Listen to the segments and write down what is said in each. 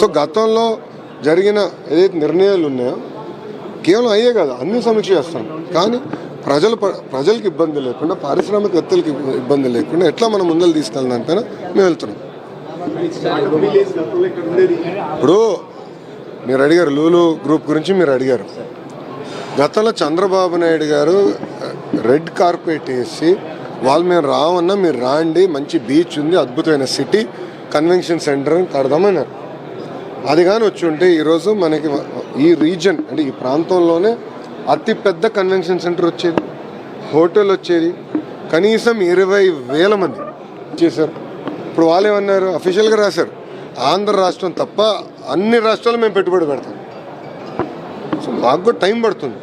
So గతంలో జరిగిన ఏదైతే నిర్ణయాలు ఉన్నాయో కేవలం అయ్యే కాదు అన్ని సమీక్ష చేస్తాం. కానీ ప్రజలు ప్రజలకు ఇబ్బంది లేకుండా పారిశ్రామికవేత్తలకు ఇబ్బంది లేకుండా ఎట్లా మనం ముందలు తీసుకెళ్ళిన మేము వెళ్తున్నాం. ఇప్పుడు మీరు అడిగారు లూలు గ్రూప్ గురించి మీరు అడిగారు. గతంలో చంద్రబాబు నాయుడు గారు రెడ్ కార్పెట్ వేసి వాళ్ళు మేము రావన్నా మీరు రాండి మంచి బీచ్ ఉంది అద్భుతమైన సిటీ కన్వెన్షన్ సెంటర్ కడదామన్నారు అది కానీ వచ్చి ఉంటే ఈరోజు మనకి ఈ రీజన్ అంటే ఈ ప్రాంతంలోనే అతిపెద్ద కన్వెన్షన్ సెంటర్ వచ్చేది హోటల్ వచ్చేది కనీసం ఇరవై వేల మంది చేశారు. ఇప్పుడు వాళ్ళు ఏమన్నారు? అఫీషియల్గా రాశారు. ఆంధ్ర రాష్ట్రం తప్ప అన్ని రాష్ట్రాలు మేము పెట్టుబడి పెడతాం. సో మాకు కూడా టైం పడుతుంది.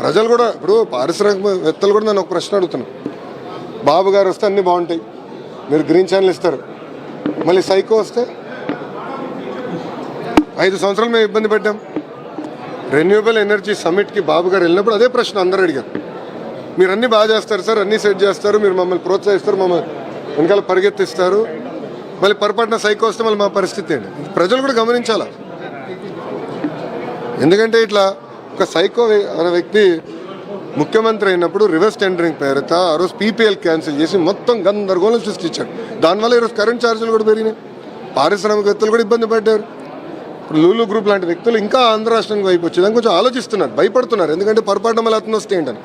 ప్రజలు కూడా ఇప్పుడు పారిశ్రామికవేత్తలు కూడా నన్ను ఒక ప్రశ్న అడుగుతున్నాను బాబు గారు వస్తే అన్నీ బాగుంటాయి. మీరు గ్రీన్ ఛానల్ ఇస్తారు. మళ్ళీ సైకో వస్తే ఐదు సంవత్సరాలు మేము ఇబ్బంది పడ్డాం. రెన్యూబుల్ ఎనర్జీ సమిట్కి బాబు గారు వెళ్ళినప్పుడు అదే ప్రశ్న అందరూ అడిగారు. మీరు అన్నీ బాగా చేస్తారు సార్ అన్నీ సెట్ చేస్తారు మీరు మమ్మల్ని ప్రోత్సహిస్తారు మమ్మల్ని వెనకాల పరిగెత్తిస్తారు. మళ్ళీ పొరపాటున సైకో వస్తే మళ్ళీ మా పరిస్థితి ఏంటి? ప్రజలు కూడా గమనించాలా? ఎందుకంటే ఇట్లా ఒక సైకో అనే వ్యక్తి ముఖ్యమంత్రి అయినప్పుడు రివర్స్ టెండరింగ్ పేరుతో ఆ రోజు పీపీఎల్ క్యాన్సిల్ చేసి మొత్తం గందరగోళం సృష్టించాడు. దానివల్ల ఈరోజు కరెంట్ ఛార్జీలు కూడా పెరిగినాయి. పారిశ్రామికవేత్తలు కూడా ఇబ్బంది పడ్డారు. ఇప్పుడు లూలు గ్రూప్ లాంటి వ్యక్తులు ఇంకా ఆంధ్ర రాష్ట్రానికి వైపు వచ్చేదానికి కొంచెం ఆలోచిస్తున్నారు భయపడుతున్నారు. ఎందుకంటే పొరపాటు మళ్ళీ అతను వస్తే ఏంటని.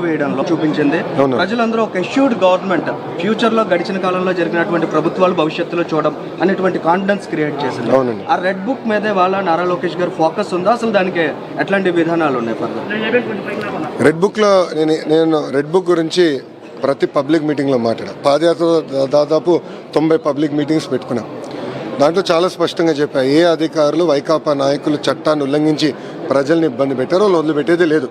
వేయడంలో చూపించింది. ప్రజలందరూ ఒక ఎష్యూర్డ్ గవర్నమెంట్ ఫ్యూచర్లో గడిచిన కాలంలో జరిగినటువంటి ప్రభుత్వాలు భవిష్యత్తులో చూడడం అనేటువంటి కాన్ఫిడెన్స్ క్రియేట్ చేసింది. ఆ రెడ్ బుక్ మీదే వాళ్ళ నారా లోకేష్ గారు ఫోకస్ ఉందా? అసలు దానికి ఎట్లాంటి విధానాలు ఉన్నాయి రెడ్ బుక్లో నేను నేను రెడ్ బుక్ గురించి ప్రతి పబ్లిక్ మీటింగ్లో మాట్లాడా. పాదయాత్రలో దా- దాదాపు తొంభై పబ్లిక్ మీటింగ్స్ పెట్టుకున్నాం. దాంట్లో చాలా స్పష్టంగా చెప్పా ఏ అధికారులు వైకాపా నాయకులు చట్టాన్ని ఉల్లంఘించి ప్రజల్ని ఇబ్బంది పెట్టారో వాళ్ళు వదిలిపెట్టేదే లేదు.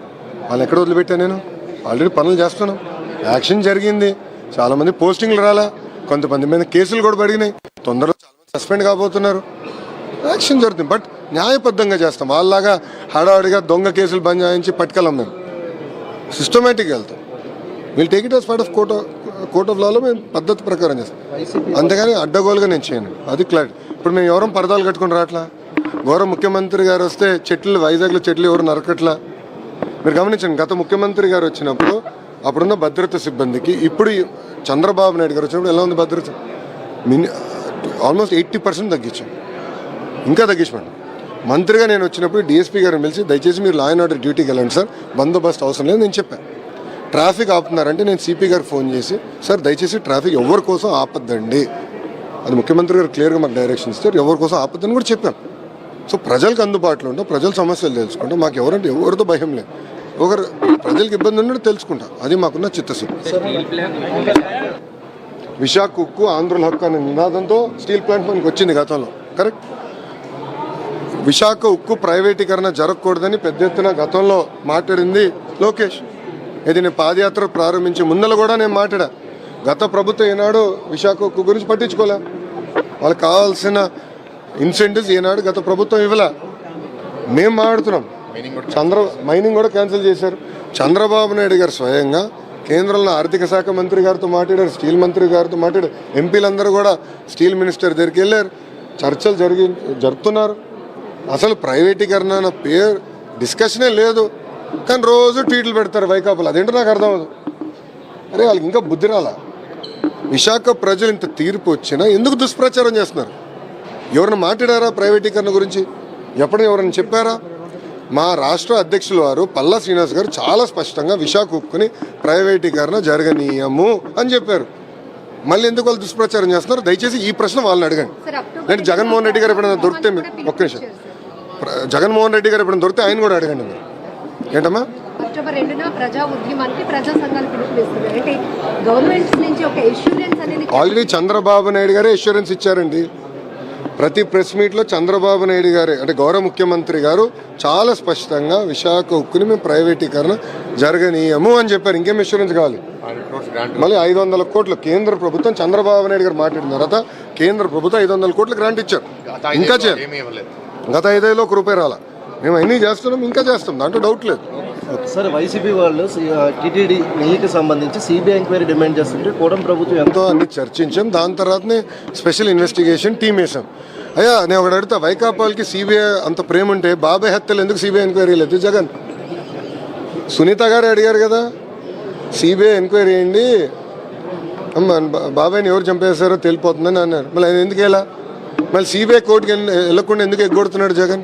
వాళ్ళు ఎక్కడ వదిలిపెట్టా నేను? ఆల్రెడీ పనులు చేస్తున్నాం. యాక్షన్ జరిగింది. చాలామంది పోస్టింగ్లు రాలా. కొంతమంది మీద కేసులు కూడా పడినాయి. తొందరలో చాలామంది సస్పెండ్ కాబోతున్నారు. యాక్షన్ జరుగుతుంది. బట్ న్యాయబద్ధంగా చేస్తాం. వాళ్ళలాగా హడావుడిగా దొంగ కేసులు బంద్ చేయించి పట్టుకెళ్ళాం మేము. సిస్టమేటిక్గా వెళ్తాం. We'll take it as part of court court of లాలో మేము పద్ధతి ప్రకారం చేస్తాం. అంతేగాని అడ్డగోలుగా నేను చేయను. అది క్లారిటీ ఇప్పుడు మేము ఎవరం పరదాలు కట్టుకుని రావట్లా? గౌరవ ముఖ్యమంత్రి గారు వస్తే చెట్లు వైజాగ్లో చెట్లు ఎవరు నరకట్లా? మీరు గమనించండి గత ముఖ్యమంత్రి గారు వచ్చినప్పుడు అప్పుడున్న భద్రత సిబ్బందికి ఇప్పుడు చంద్రబాబు నాయుడు గారు వచ్చినప్పుడు ఎలా ఉంది భద్రత? మిని ఆల్మోస్ట్ ఎయిటీ పర్సెంట్ తగ్గించాం. ఇంకా తగ్గించమండి. మంత్రిగా నేను వచ్చినప్పుడు డిఎస్పీ గారిని పిలిచి దయచేసి మీరు లా అండ్ ఆర్డర్ డ్యూటీకి వెళ్ళండి సార్. బందోబస్తు అవసరం లేదు నేను చెప్పాను ట్రాఫిక్ ఆపుతున్నారంటే నేను సిపి గారికి ఫోన్ చేసి సార్ దయచేసి ట్రాఫిక్ ఎవరి కోసం ఆపద్దండి? అది ముఖ్యమంత్రి గారు క్లియర్గా మాకు డైరెక్షన్ ఇస్తారు ఎవరి కోసం ఆపద్దని కూడా చెప్పాను సో ప్రజలకు అందుబాటులో ఉంటాం ప్రజల సమస్యలు తెలుసుకుంటాం. మాకు ఎవరంటే ఎవరితో భయం లేదు. ఒకరు ప్రజలకు ఇబ్బంది ఉన్నట్టు తెలుసుకుంటాం. అది మాకున్న చిత్తశుద్ధి. విశాఖ ఉక్కు ఆంధ్రుల హక్కు అనే నినాదంతో స్టీల్ ప్లాంట్ మనకు వచ్చింది గతంలో. కరెక్ట్? విశాఖ ఉక్కు ప్రైవేటీకరణ జరగకూడదని పెద్ద ఎత్తున గతంలో మాట్లాడింది లోకేష్. ఇది నేను పాదయాత్ర ప్రారంభించే ముందల కూడా నేను మాట్లాడా. గత ప్రభుత్వం ఈనాడు విశాఖ గురించి పట్టించుకోలే. వాళ్ళకి కావాల్సిన ఇన్సెంటివ్స్ ఈనాడు గత ప్రభుత్వం ఇవ్వలే. మేము మాట్లాడుతున్నాం. చంద్ర మైనింగ్ కూడా క్యాన్సిల్ చేశారు. చంద్రబాబు నాయుడు గారు స్వయంగా కేంద్రంలో ఆర్థిక శాఖ మంత్రి గారితో మాట్లాడారు. స్టీల్ మంత్రి గారితో మాట్లాడారు. ఎంపీలందరూ కూడా స్టీల్ మినిస్టర్ దగ్గరికి వెళ్ళారు. చర్చలు జరిగి జరుపుతున్నారు. అసలు ప్రైవేటీకరణ అన్న పేరు డిస్కషనే లేదు. కానీ రోజు ట్వీట్లు పెడతారు వైకాపాలు. అదేంటో నాకు అర్థం అవ్వదు. అరే వాళ్ళకి ఇంకా బుద్ధి రాలా? విశాఖ ప్రజలు ఇంత తీర్పు వచ్చినా ఎందుకు దుష్ప్రచారం చేస్తున్నారు? ఎవరైనా మాట్లాడారా ప్రైవేటీకరణ గురించి? ఎప్పుడు ఎవరైనా చెప్పారా? మా రాష్ట్ర అధ్యక్షుల వారు పల్లా శ్రీనివాస్ గారు చాలా స్పష్టంగా విశాఖ ఒప్పుకుని ప్రైవేటీకరణ జరగనీయము అని చెప్పారు. మళ్ళీ ఎందుకు వాళ్ళు దుష్ప్రచారం చేస్తున్నారు? దయచేసి ఈ ప్రశ్న వాళ్ళని అడగండి. లేదంటే జగన్మోహన్ రెడ్డి గారు ఎప్పుడైనా దొరికితే మీరు- ఒక్క నిమిషం. జగన్మోహన్ రెడ్డి గారు ఎప్పుడైనా దొరికితే ఆయన కూడా అడగండి మీరు. ఏంటమ్మా? అక్టోబర్ రెండున ప్రజా ఉద్యమానికి ప్రజా సంఘాలు పిలుపునిస్తున్నారు అంటే గవర్నమెంట్ నుంచి ఒక ఇన్సూరెన్స్ అనేది ఆల్రెడీ చంద్రబాబు నాయుడు గారే ఇన్సూరెన్స్ ఇచ్చారండి. ప్రతి ప్రెస్ మీట్లో చంద్రబాబు నాయుడు గారే అంటే గౌరవ ముఖ్యమంత్రి గారు చాలా స్పష్టంగా విశాఖ ఉక్కుని మేము ప్రైవేటీకరణ జరగనీయము అని చెప్పారు. ఇంకేం ఇన్సూరెన్స్ కావాలి? మళ్ళీ ఐదు వందల కోట్లు కేంద్ర ప్రభుత్వం చంద్రబాబు నాయుడు గారు మాట్లాడిన తర్వాత కేంద్ర ప్రభుత్వం ఐదు వందల కోట్లు గ్రాంట్ ఇచ్చారు. ఇంకా చేయాలి. గత ఐదేళ్ళు ఒక రూపాయి రాలా. మేము అన్నీ చేస్తున్నాం ఇంకా చేస్తాం దాంట్లో డౌట్ లేదు. సార్ వైసీపీ వాళ్ళు టీటీడీ నీకు సంబంధించి సిబిఐ ఎంక్వైరీ డిమాండ్ చేస్తుంటే కూడం ప్రభుత్వం ఎంత అన్ని చర్చించాం. దాని తర్వాతనే స్పెషల్ ఇన్వెస్టిగేషన్ టీం వేసాం అయ్యా నేను ఒకటి అడుగుతా. వైకాపాలకి సిబిఐ అంత ప్రేమ ఉంటే బాబాయ్ హత్యలు ఎందుకు సిబిఐ ఎంక్వైరీ లేదు? జగన్. సునీత గారు అడిగారు కదా. సిబిఐ ఎంక్వైరీ చేయండి అమ్మ బాబాయ్ని ఎవరు చంపేశారో తెలిపోతుందని అన్నారు. మళ్ళీ ఆయన ఎందుకు ఎలా మళ్ళీ సిబిఐ కోర్టుకి వెళ్ళ- వెళ్ళకుండా ఎందుకు ఎగ్గొడుతున్నాడు జగన్?